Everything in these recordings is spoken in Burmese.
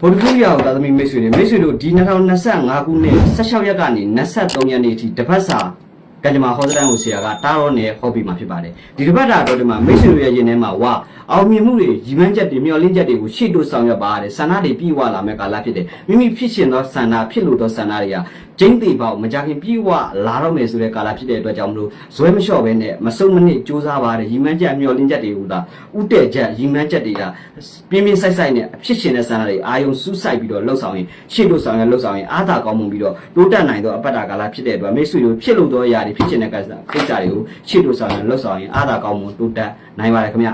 ဗုဒ္ဓဂုရောက်သာသမီမိတ်ဆွေတွေမိတ်ဆွေတို့ဒီ2025ခုနှစ်16ရက်ကနေ23ရက်နေ့အထိတပတ်စာကံကြမ္မာဟောစတန်ကိုဆရာကတားရောနဲ့ဟောပြီးမှဖြစ်ပါတယ်ဒီတပတ်တာတော့ဒီမှာမိတ်ဆွေတို့ရဲ့ရင်ထဲမှာဝအောင်မြင်မှုတွေရည်မှန်းချက်တွေမျှော်လင့်ချက်တွေကိုရှေ့တို့ဆောင်ရွက်ပါတဲ့ဆန္ဒတွေပြည့်ဝလာမဲ့ကာလဖြစ်တယ်မိမိဖြစ်ရှင်သောဆန္ဒဖြစ်လို့သောဆန္ဒတွေကကျင်းသေးပေါက်မကြခင်ပြည့်ဝလာတော့မယ်ဆိုတဲ့ကာလဖြစ်တဲ့အတွက်ကြောင့်မလို့ဇွဲမလျှော့ပဲနဲ့မစုံမနစ်စူးစမ်းပါတဲ့ရည်မှန်းချက်မျှော်လင့်ချက်တွေကိုသာဥတည့်ချက်ရည်မှန်းချက်တွေကပြင်းပြင်းဆိုင်ဆိုင်နဲ့ဖြစ်ရှင်တဲ့ဆန္ဒတွေအာယုံစူးစိုက်ပြီးတော့လှုပ်ဆောင်ရင်ရှေ့တို့ဆောင်ရလှုပ်ဆောင်ရင်အားသာကောင်းမှုပြီးတော့တိုးတက်နိုင်သောအပတ်တာကာလဖြစ်တဲ့အတွက်မိတ်ဆွေတို့ဖြစ်လို့သောအရာတွေဖြစ်ရှင်တဲ့ကိစ္စကိစ္စတွေကိုရှေ့တို့ဆောင်ရလှုပ်ဆောင်ရင်အားသာကောင်းမှုတိုးတက်နိုင်ပါတယ်ခင်ဗျ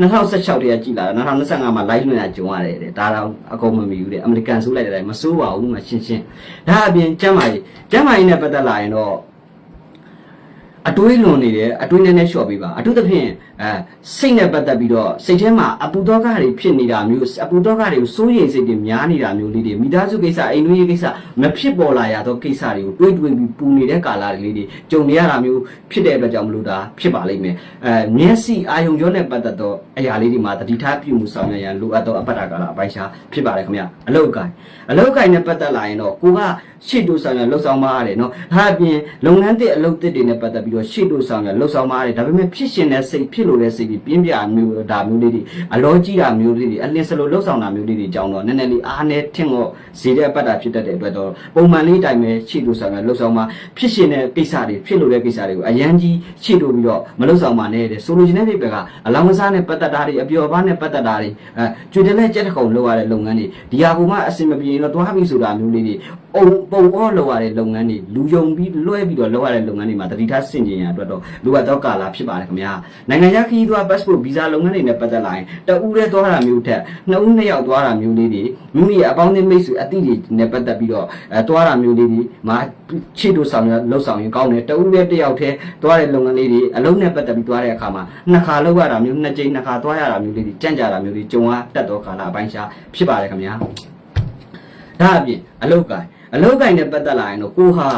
2016တည်းကကြည်လာတာ2025မှာ live လွှင့်ရကြုံရတယ်တဲ့ဒါတော့အကုန်မမီဘူးတဲ့အမေရိကန်ဆိုးလိုက်တဲ့အတိုင်းမစိုးပါဘူးမရှင်းရှင်းဒါအပြင်ကျမ်းမာရေးကျမ်းမာရေးနဲ့ပတ်သက်လာရင်တော့ အတွေးလွန်နေတယ်အတွေးနည်းနည်းလျှော့ပေးပါအထူးသဖြင့်အဲစိတ်နဲ့ပတ်သက်ပြီးတော့စိတ်ထဲမှာအပူသောကတွေဖြစ်နေတာမျိုးအပူသောကတွေကိုစိုးရိမ်စိတ်တွေများနေတာမျိုးလေးတွေမိသားစုကိစ္စအိမ်တွင်းရေးကိစ္စမဖြစ်ပေါ်လာရသောကိစ္စတွေကိုတွေးတွေးပြီးပူနေတဲ့ကာလလေးတွေကြုံနေရတာမျိုးဖြစ်တဲ့အတွက်ကြောင့်မလို့ဒါဖြစ်ပါလိမ့်မယ်အဲမျက်စိအာယုံကြောနဲ့ပတ်သက်သောအရာလေးတွေမှာတတိထားပြုမှုဆောင်ရွက်ရန်လိုအပ်သောအပ္ပတကာလအပိုင်းခြားဖြစ်ပါတယ်ခင်ဗျအလောက်ကိုင်းအလောက်ကိုင်းနဲ့ပတ်သက်လာရင်တော့ကိုကရှေ့တိုးဆောင်ရလှုပ်ဆောင်ပါရတယ်နော်ဒါအပြင်လုပ်ငန်းတစ်အလုပ်တစ်တွေနဲ့ပတ်သက်ပြီးတော့ရှေ့တိုးဆောင်ရလှုပ်ဆောင်ပါရတယ်ဒါပေမဲ့ဖြစ်ရှင်တဲ့စိတ်ဖြစ်လို့တဲ့စိတ်ပြီးပြင်းပြမျိုးဒါမျိုးလေးတွေအလောကြီးတာမျိုးလေးတွေအလင်းစလိုလှုပ်ဆောင်တာမျိုးလေးတွေကြောင်းတော့နည်းနည်းလေးအားနဲ့ထင်တော့ဇေတဲ့အပ္ပတာဖြစ်တတ်တဲ့အတွက်တော့ပုံမှန်လေးတိုင်းပဲရှေ့တိုးဆောင်ရလှုပ်ဆောင်ပါဖြစ်ရှင်တဲ့ကိစ္စတွေဖြစ်လို့တဲ့ကိစ္စတွေကိုအရန်ကြီးရှေ့တိုးပြီးတော့မလှုပ်ဆောင်ပါနဲ့တဲ့ဆိုလိုချင်တဲ့ဒီဘက်ကအလောင်းကစားနဲ့ပတ်သက်တာတွေအပျော်ပါးနဲ့ပတ်သက်တာတွေအဲကျွေတယ်လက်ကြက်တစ်ခုံလုပ်ရတဲ့လုပ်ငန်းတွေဒီဟာကမှအဆင်မပြေရင်တော့သွားပြီဆိုတာမျိုးလေးတွေအုံပုံအောလုပ်ရတဲ့လုပ်ငန်းတွေလူယုံပြီးလွှဲပြီးတော့လုပ်ရတဲ့လုပ်ငန်းတွေမှာတတိထားဆင်ကျင်ရအတွက်တော့လိုအပ်သောကာလဖြစ်ပါတယ်ခင်ဗျာနိုင်ငံခြားခရီးသွား passport visa လုပ်ငန်းတွေနဲ့ပတ်သက်လာရင်တဦးတည်းသွားတာမျိုးထက်နှစ်ဦးနှစ်ယောက်သွားတာမျိုးလေးတွေမိမိရဲ့အပေါင်းအသင်းမိတ်ဆွေအသည့်တွေနဲ့ပတ်သက်ပြီးတော့အဲသွားတာမျိုးလေးတွေမှာချစ်တို့ဆောင်ရလှုပ်ဆောင်ရင်ကောင်းတယ်တဦးတည်းတစ်ယောက်တည်းသွားတဲ့လုပ်ငန်းလေးတွေအလုံးနဲ့ပတ်သက်ပြီးသွားတဲ့အခါမှာနှစ်ခါလောက်ရတာမျိုးနှစ်ကြိမ်နှစ်ခါသွားရတာမျိုးလေးတွေကြံ့ကြတာမျိုးတွေကြုံရတတ်သောကာလအပိုင်းခြားဖြစ်ပါတယ်ခင်ဗျာဒါအပြင်အလုတ်ကိုင်အလုတ်ကိုင်နဲ့ပတ်သက်လာရင်တော့ကိုဟာ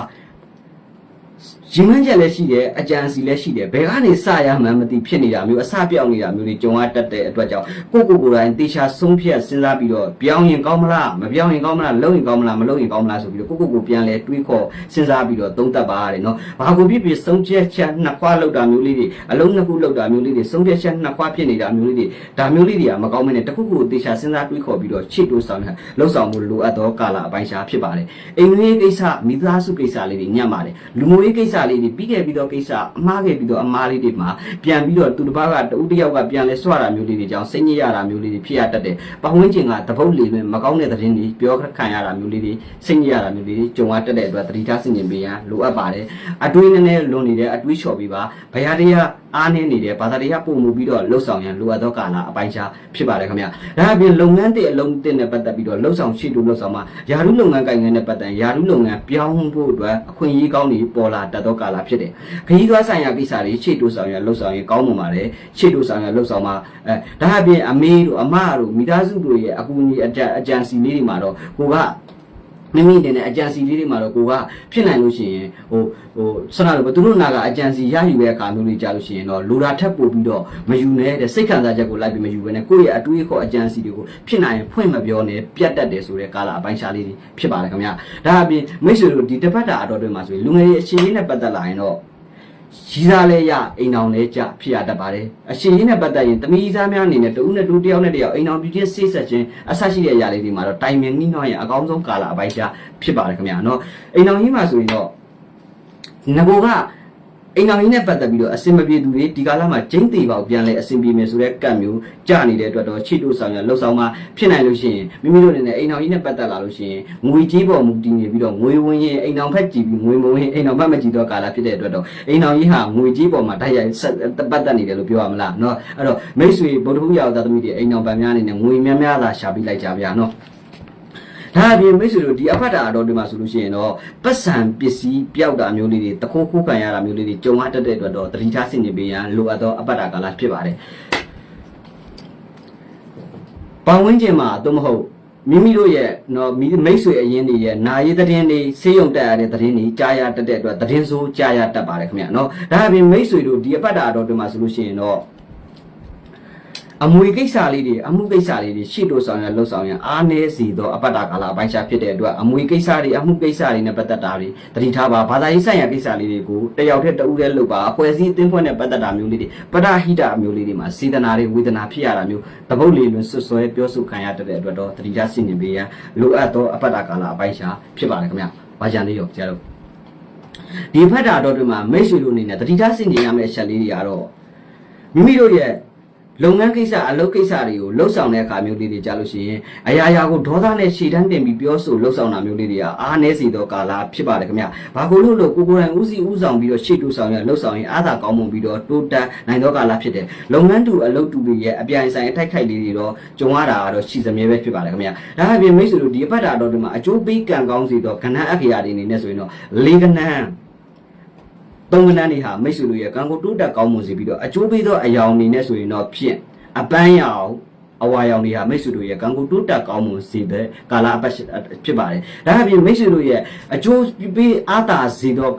ရင်မှန်းချက်လည်းရှိတယ်အကြံစီလည်းရှိတယ်ဘယ်ကနေစရမှန်းမသိဖြစ်နေတာမျိုးအစပြောင်းနေတာမျိုးတွေကြုံရတတ်တဲ့အတွက်ကြောင့်ကိုကိုကိုယ်တိုင်တေချာဆုံးဖြတ်စဉ်းစားပြီးတော့ပြောင်းရင်ကောင်းမလားမပြောင်းရင်ကောင်းမလားလုပ်ရင်ကောင်းမလားမလုပ်ရင်ကောင်းမလားဆိုပြီးတော့ကိုကိုကိုပြန်လဲတွေးခေါ်စဉ်းစားပြီးတော့သုံးသပ်ပါရတယ်နော်ဘာကိုဖြစ်ဖြစ်ဆုံးဖြတ်ချက်နှစ်ခွာလောက်တာမျိုးလေးတွေအလုံးနှစ်ခုလောက်တာမျိုးလေးတွေဆုံးဖြတ်ချက်နှစ်ခွာဖြစ်နေတာမျိုးလေးတွေဒါမျိုးလေးတွေကမကောင်းမနဲ့တခုခုတေချာစဉ်းစားတွေးခေါ်ပြီးတော့ချစ်တိုးဆောင်တဲ့လှုပ်ဆောင်မှုလိုအပ်သောကာလအပိုင်းခြားဖြစ်ပါတယ်အိမ်တွင်းကိစ္စမိသားစုကိစ္စလေးတွေညံ့ပါတယ်လူမျိုးရေးကိစ္စလေးတွေပြီးခဲ့ပြီးတော့ကိစ္စအမှားခဲ့ပြီးတော့အမားလေးတွေမှာပြန်ပြီးတော့သူတစ်ပါးကတူတစ်ယောက်ကပြန်လဲဆွတာမျိုးလေးတွေကြောင့်စိတ်ညစ်ရတာမျိုးလေးတွေဖြစ်ရတတ်တယ်။ပဝန်းကျင်ကတပုတ်လေလွင်မကောင်းတဲ့သတင်းတွေပြောခံရတာမျိုးလေးတွေစိတ်ညစ်ရတာမျိုးလေးတွေကြုံရတတ်တဲ့အတွက်သတိထားဆင်ခြင်ပေးရန်လိုအပ်ပါတယ်။အတွေးနည်းနည်းလွန်နေတဲ့အတွေးလျှော်ပြီးပါဘယာတရား အားနည်းနေတယ်ဘာသာတရားပုံမှုပြီးတော့လှုပ်ဆောင်ရန်လိုအပ်သောကာလအပိုင်းခြားဖြစ်ပါတယ်ခင်ဗျ။ဒါအပြင်လုပ်ငန်းတစ်အလုံးတစ်နဲ့ပတ်သက်ပြီးတော့လှုပ်ဆောင်ရှိလို့လှုပ်ဆောင်မှာယာရုလုပ်ငန်းကိုင်ငန်းနဲ့ပတ်သက်ယာရုလုပ်ငန်းပြောင်းဖို့အတွက်အခွင့်အရေးကောင်းတွေပေါ်လာတတ်သောကာလဖြစ်တယ်။ခရီးသွားဆိုင်ရာကိစ္စတွေရှေ့တိုးဆောင်ရလှုပ်ဆောင်ရင်ကောင်းမှာပါတယ်။ရှေ့တိုးဆောင်ရလှုပ်ဆောင်မှာအဲဒါအပြင်အမေတို့အမတို့မိသားစုတို့ရဲ့အကူအညီအကြံအကြံစီလေးတွေမှာတော့ကိုက မိမိအနေနဲ့အကြံစီလေးတွေမှာတော့ကိုကဖြစ်နိုင်လို့ရှိရင်ဟိုဟိုဆန္ဒလို့သူတို့နာကအကြံစီရယူတဲ့အခါမျိုးလေးကြာလို့ရှိရင်တော့လူတာထက်ပို့ပြီးတော့မယူနဲ့တဲ့စိတ်ခံစားချက်ကိုလိုက်ပြီးမယူဘဲနဲ့ကိုယ့်ရဲ့အတွေးခေါ်အကြံစီတွေကိုဖြစ်နိုင်ရင်ဖွင့်မပြောနဲ့ပြတ်တတ်တယ်ဆိုတဲ့ကာလအပိုင်းခြားလေးတွေဖြစ်ပါတယ်ခင်ဗျာဒါအပြင်မိတ်ဆွေတို့ဒီတစ်ပတ်တာအတော်တွင်မှာဆိုရင်လူငယ်ရဲ့အခြေအနေနဲ့ပတ်သက်လာရင်တော့ ရီးစားလဲရအိမ်အောင်လဲကြဖြစ်ရတတ်ပါတယ်အရှင်ကြီးနဲ့ပတ်သက်ရင်တမီးစားများအနေနဲ့တဦးနဲ့တူတယောက်နဲ့တယောက်အိမ်အောင်ပြည့်ချင်းစိတ်ဆက်ခြင်းအဆက်ရှိတဲ့အရာလေးတွေမှာတော့တိုင်ပင်နှီးနှောင်းရင်အကောင်းဆုံးကာလအပိုင်းခြားဖြစ်ပါတယ်ခင်ဗျာနော်အိမ်အောင်ကြီးမှာဆိုရင်တော့ငကိုက အိမ်အောင်ကြီးနဲ့ပတ်သက်ပြီးတော့အစင်မပြေသူတွေဒီကာလမှာကျင်းသေးပေါက်ပြန်လဲအစင်ပြေမယ်ဆိုတဲ့ကံမျိုးကြနေတဲ့အတွက်တော့ချစ်တို့ဆောင်ရလှုပ်ဆောင်မှဖြစ်နိုင်လို့ရှိရင်မိမိတို့အနေနဲ့အိမ်အောင်ကြီးနဲ့ပတ်သက်လာလို့ရှိရင်ငွေကြေးပေါ်မူတည်နေပြီးတော့ငွေဝင်ရင်အိမ်အောင်ဖက်ကြည့်ပြီးငွေမဝင်အိမ်အောင်ဖက်မကြည့်တော့ကာလဖြစ်တဲ့အတွက်တော့အိမ်အောင်ကြီးဟာငွေကြေးပေါ်မှာတိုက်ရိုက်ဆက်ပတ်သက်နေတယ်လို့ပြောရမလားเนาะအဲ့တော့မိတ်ဆွေဗုဒ္ဓဟူးရောက်သားသမီးတွေအိမ်အောင်ပန်များအနေနဲ့ငွေများများလာရှာပြီးလိုက်ကြဗျာเนาะ ဒါအပြင်မိတ်ဆွေတို့ဒီအဖတ်တာအတော်တွေမှာဆိုလို့ရှိရင်တော့ပတ်စံပစ္စည်းပျောက်တာမျိုးလေးတွေတခိုးခိုးခံရတာမျိုးလေးတွေကြုံရတတ်တဲ့အတွက်တော့တတိထားဆင်နေပေးရန်လိုအပ်သောအပတ်တာကာလဖြစ်ပါတယ်။ပတ်ဝန်းကျင်မှာသို့မဟုတ်မိမိတို့ရဲ့နော်မိမိတ်ဆွေအရင်းတွေရဲ့နာရေးသတင်းတွေဆေးရုံတက်ရတဲ့သတင်းတွေကြားရတတ်တဲ့အတွက်သတင်းဆိုးကြားရတတ်ပါတယ်ခင်ဗျာနော်ဒါအပြင်မိတ်ဆွေတို့ဒီအပတ်တာအတော်တွေမှာဆိုလို့ရှိရင်တော့ အမွေကိစ္စလေးတွေအမှုကိစ္စလေးတွေရှေ့တိုးဆောင်ရလှုပ်ဆောင်ရအားနည်းစီသောအပတ္တကာလအပိုင်းခြားဖြစ်တဲ့အတွက်အမွေကိစ္စတွေအမှုကိစ္စတွေနဲ့ပတ်သက်တာတွေတတိထားပါဘာသာရေးဆိုင်ရာကိစ္စလေးတွေကိုတယောက်တည်းတဦးတည်းလုပ်ပါအဖွဲ့အစည်းအသင်းဖွဲ့နဲ့ပတ်သက်တာမျိုးလေးတွေပရဟိတအမျိုးလေးတွေမှာစေတနာတွေဝေဒနာဖြစ်ရတာမျိုးတပုတ်လေးလွန်ဆွဆွဲပြောဆိုခံရတဲ့အတွက်တော့တတိထားဆင်ញင်ပေးရန်လိုအပ်သောအပတ္တကာလအပိုင်းခြားဖြစ်ပါတယ်ခင်ဗျ။ဘာကြံလေးရောကြားလို့ဒီဖတ်တာတော့ဒီမှာမိတ်ဆွေတို့အနေနဲ့တတိထားဆင်ញင်ရမယ့်အချက်လေးတွေကတော့မိမိတို့ရဲ့ လုပ်ငန်းကိစ္စအလုပ်ကိစ္စတွေကိုလှုပ်ဆောင်တဲ့အခါမျိုးလေးတွေကြားလို့ရှိရင်အရာရာကိုဒေါသနဲ့ရှည်တန်းတင်ပြီးပြောဆိုလှုပ်ဆောင်တာမျိုးလေးတွေကအားနည်းစေသောကာလဖြစ်ပါတယ်ခင်ဗျ။ဘာကိုလို့လို့ကိုကိုယ်တိုင်ဦးစီးဦးဆောင်ပြီးတော့ရှေ့တူဆောင်ရလှုပ်ဆောင်ရင်အားသာကောင်းမွန်ပြီးတော့တိုးတက်နိုင်သောကာလဖြစ်တယ်။လုပ်ငန်းတူအလုပ်တူတွေရဲ့အပြိုင်ဆိုင်အထိုက်ခိုက်လေးတွေတော့ကြုံရတာကတော့ရှိစမြဲပဲဖြစ်ပါတယ်ခင်ဗျ။ဒါအပြင်မိတ်ဆွေတို့ဒီအပတ်တာတော့ဒီမှာအကျိုးပေးကံကောင်းစေသောကဏ္ဍအခရာတွေအနေနဲ့ဆိုရင်တော့လေးကဏ္ဍ သုံးကဏ္ဍတွေဟာမိတ်ဆွေတို့ရဲ့ကံကိုတိုးတက်ကောင်းမွန်စေပြီးတော့အကျိုးပေးသောအယောင်အနေနဲ့ဆိုရင်တော့ဖြင့်အပန်းရောင်အဝါရောင်တွေဟာမိတ်ဆွေတို့ရဲ့ကံကိုတိုးတက်ကောင်းမွန်စေတဲ့ကာလအပတ်ဖြစ်ပါတယ်။ဒါအပြင်မိတ်ဆွေတို့ရဲ့အကျိုးပေးအားသာစေသော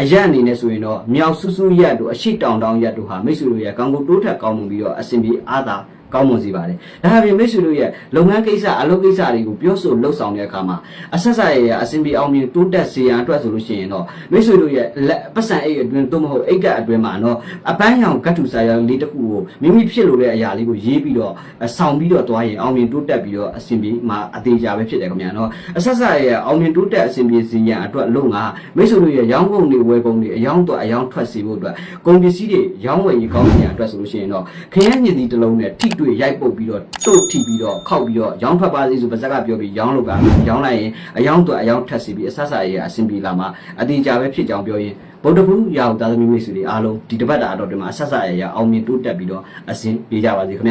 အရက်အနေနဲ့ဆိုရင်တော့မြောက်ဆူဆူရက်တို့အရှိတောင်တောင်ရက်တို့ဟာမိတ်ဆွေတို့ရဲ့ကံကိုတိုးတက်ကောင်းမွန်ပြီးတော့အစဉ်ပြေအားသာ ကောင်းမွန်စေပါတယ်။ဒါအပြင်မိတ်ဆွေတို့ရဲ့လုပ်ငန်းကိစ္စအလုပ်ကိစ္စတွေကိုပြောဆိုလှုပ်ဆောင်တဲ့အခါမှာအဆက်ဆက်ရဲ့အစဉ်ပြေအောင်မြင်တိုးတက်စေရန်အတွက်ဆိုလို့ရှိရင်တော့မိတ်ဆွေတို့ရဲ့လက်ပတ်စံအိတ်အတွင်းသို့မဟုတ်အိတ်ကအတွင်းမှာတော့အပန်းရောင်ကတ်ထူစာရလေးတစ်ခုကိုမိမိဖြစ်လို့တဲ့အရာလေးကိုရေးပြီးတော့ဆောင်ပြီးတော့သွားရင်အောင်မြင်တိုးတက်ပြီးတော့အစဉ်ပြေမှာအသေးချာပဲဖြစ်တယ်ခင်ဗျာနော်အဆက်ဆက်ရဲ့အောင်မြင်တိုးတက်အစဉ်ပြေစေရန်အတွက်လုံငါမိတ်ဆွေတို့ရဲ့ရောင်းကုန်တွေဝယ်ကုန်တွေအယောင်းတော့အယောင်းထွက်စေဖို့အတွက်ကုန်ပစ္စည်းတွေရောင်းဝယ်ရေးကောင်းနေရအတွက်ဆိုလို့ရှိရင်တော့ခရမ်းညင်ဒီတစ်လုံးနဲ့ထိတွေ့ရိုက်ပုတ်ပြီးတော့တို့ထိပြီးတော့ခောက်ပြီးတော့ရောင်းထွက်ပါစေဆိုပါဇက်ကပြောပြီးရောင်းလို့ကရောင်းလိုက်ရင်အယောင်းတော့အယောင်းထက်စီပြီးအဆက်ဆက်ရဲ့အစဉ်ပြေလာမှာအသေးချာပဲဖြစ်ကြောင်းပြောရင်ဗုဒ္ဓဘုရားသားသမီးမိတ်ဆွေတွေအားလုံးဒီတစ်ပတ်တာတော့ဒီမှာအဆက်ဆက်ရဲ့အောင်မြင်တိုးတက်ပြီးတော့အစဉ်ပြေကြပါစေခင်ဗျာ